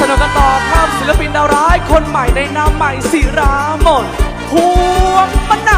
สนุกกันต่อครับศิลปินดาวร้ายคนใหม่ในนามใหม่ศิรามนพวงมะนา